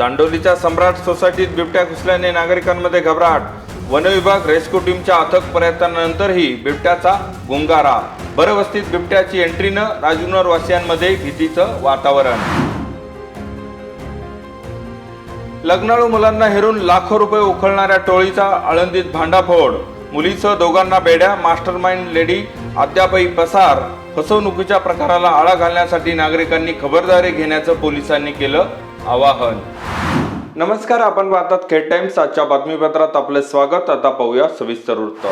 चांडोलीच्या सम्राट सोसायटीत बिबट्या घुसल्याने नागरिकांमध्ये घबराट. वनविभाग रेस्क्यू टीमच्या अथक प्रयत्नानंतरही बिबट्याचा गुंगारा. बरवस्तीत बिबट्याची एंट्रीनं राजूनर वासियांमध्ये भीतीचं वातावरण. लग्नाळू मुलांना हेरून लाखो रुपये उखळणाऱ्या टोळीचा आळंदीत भांडाफोड. मुलीसह दोघांना बेड्या मास्टरमाइंड लेडी अद्यापही पसार. फसवणुकीच्या प्रकाराला आळा घालण्यासाठी नागरिकांनी खबरदारी घेण्याचं पोलिसांनी केलं आवाहन. नमस्कार आपण पाहतात खेड टाइम्स. आजच्या बातमीपत्रात आपले स्वागत. आता पाहूया सविस्तर वृत्त.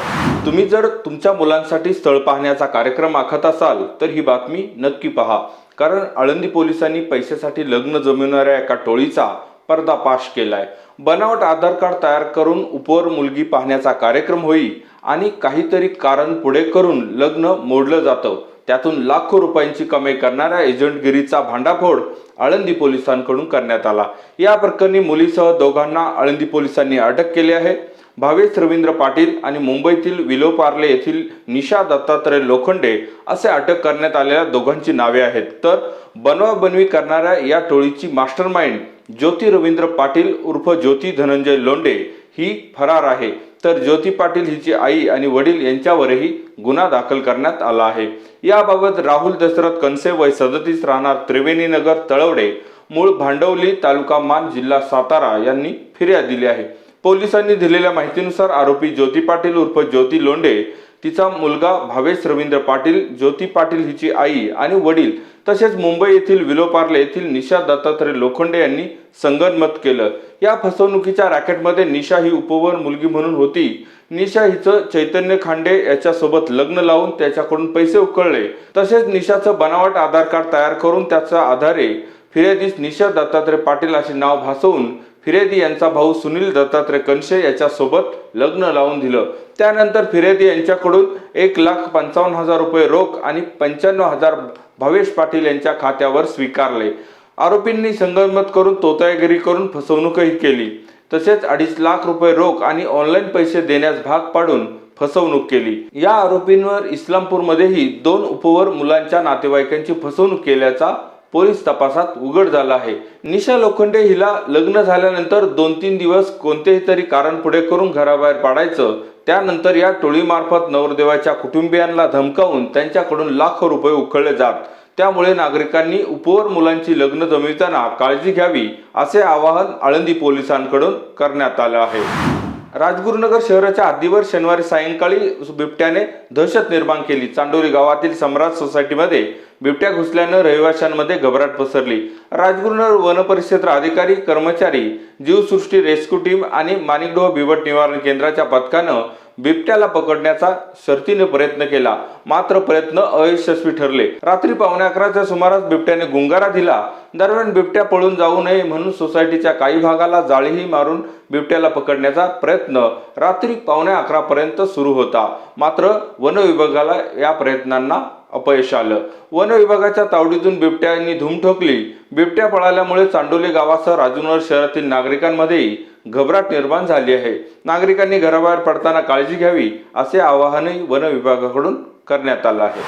तुम्ही जर तुमच्या मुलांसाठी स्थळ पाहण्याचा कार्यक्रम आखत असाल तर ही बातमी नक्की पहा. कारण आळंदी पोलिसांनी पैशासाठी लग्न जमविणाऱ्या एका टोळीचा पर्दापाश केलाय. बनावट आधार कार्ड तयार करून उपवर मुलगी पाहण्याचा कार्यक्रम होई आणि काहीतरी कारण पुढे करून लग्न मोडलं जातं. त्यातून लाखो रुपयांची कमाई करणाऱ्या एजंटगिरीचा भांडाफोड आळंदी पोलिसांकडून करण्यात आला. या प्रकरणी मुलीसह दोघांना आळंदी पोलिसांनी अटक केली आहे. भावेश रवींद्र पाटील आणि मुंबईतील विलो पार्ले येथील निशा दत्तात्रय लोखंडे असे अटक करण्यात आलेल्या दोघांची नावे आहेत. तर बनवाबनवी करणाऱ्या या टोळीची मास्टर माइंड ज्योती रवींद्र पाटील उर्फ ज्योती धनंजय लोंडे ही फरार आहे. तर ज्योती पाटील हिची आई आणि वडील यांच्यावरही गुन्हा दाखल करण्यात आला आहे. याबाबत राहुल दशरथ कनसे वय सदतीस राहणार त्रिवेणी नगर तळवडे मूळ भांडवली तालुका मान जिल्हा सातारा यांनी फिर्याद दिली आहे. पोलिसांनी दिलेल्या माहितीनुसार आरोपी ज्योती पाटील उर्फ ज्योती लोंडे तिचा मुलगा भावेश रवींद्र पाटील ज्योती पाटील हिची आई आणि वडील तसेच मुंबई येथील विलोपार्ले येथील निशा दत्तात्रय लोखंडे यांनी संगनमत केलं. या फसवणुकीच्या रॅकेटमध्ये निशा ही उपवर मुलगी म्हणून होती. निशा हिचं चैतन्य खांडे याच्यासोबत लग्न लावून त्याच्याकडून पैसे उकळले. तसेच निशाचं बनावट आधार कार्ड तयार करून त्याच्या आधारे फिर्यादीस निशा दत्तात्रय पाटील असे नाव भासवून फिरेदी यांचा भाऊ सुनील दत्तात्रय कनशे याच्यासोबत लग्न लावून दिलं. त्यानंतर फिरेदी यांच्याकडून एक लाख पंचावन्न हजार रुपये रोख आणि पंच्याण्णव हजार भावेश पाटील यांच्या खात्यावर स्वीकारले. आरोपींनी संगनमत करून तोतायगिरी करून फसवणूकही केली. तसेच अडीच लाख रुपये रोख आणि ऑनलाईन पैसे देण्यास भाग पाडून फसवणूक केली. या आरोपींवर इस्लामपूरमध्येही दोन उपवर मुलांच्या नातेवाईकांची फसवणूक केल्याचा पोलीस तपासात उघड झाला आहे. निशा लोखंडे हिला लग्न झाल्यानंतर दोन तीन दिवस कोणतेही तरी कारण पुढे करून घराबाहेर पाडायचं. त्यानंतर या टोळीमार्फत नवरदेवाच्या कुटुंबियांना धमकावून त्यांच्याकडून लाखो रुपये उखळले जात. त्यामुळे नागरिकांनी उपवर मुलांची लग्न जमविताना काळजी घ्यावी असे आवाहन आळंदी पोलिसांकडून करण्यात आलं आहे. राजगुरुनगर शहराच्या हद्दीवर शनिवारी सायंकाळी बिबट्याने दहशत निर्माण केली. चांडोली गावातील सम्राट सोसायटीमध्ये बिबट्या घुसल्यानं रहिवाशांमध्ये घबराट पसरली. राजगुरुनगर वनपरिक्षेत्र अधिकारी कर्मचारी जीवसृष्टी रेस्क्यू टीम आणि माणिकडोह बिबट निवारण केंद्राच्या पथकानं बिबट्याला पकडण्याचा शर्तीने प्रयत्न केला. मात्र प्रयत्न अयशस्वी ठरले. रात्री पावणे अकराच्या सुमारास बिबट्याने गुंगारा दिला. दरम्यान बिबट्या पळून जाऊ नये म्हणून सोसायटीच्या काही भागाला जाळीही मारून बिबट्याला पकडण्याचा प्रयत्न रात्री पावणे अकरा पर्यंत सुरू होता. मात्र वन विभागाला या प्रयत्नांना अपयश आलं. वन विभागाच्या तावडीतून बिबट्यांनी धूम ठोकली. बिबट्या पळाल्यामुळे चांडोली गावासह राजूनगर शहरातील नागरिकांमध्येही घबराट निर्माण झाली आहे. नागरिकांनी घराबाहेर पडताना काळजी घ्यावी असे आवाहनही वन विभागाकडून करण्यात आलं आहे.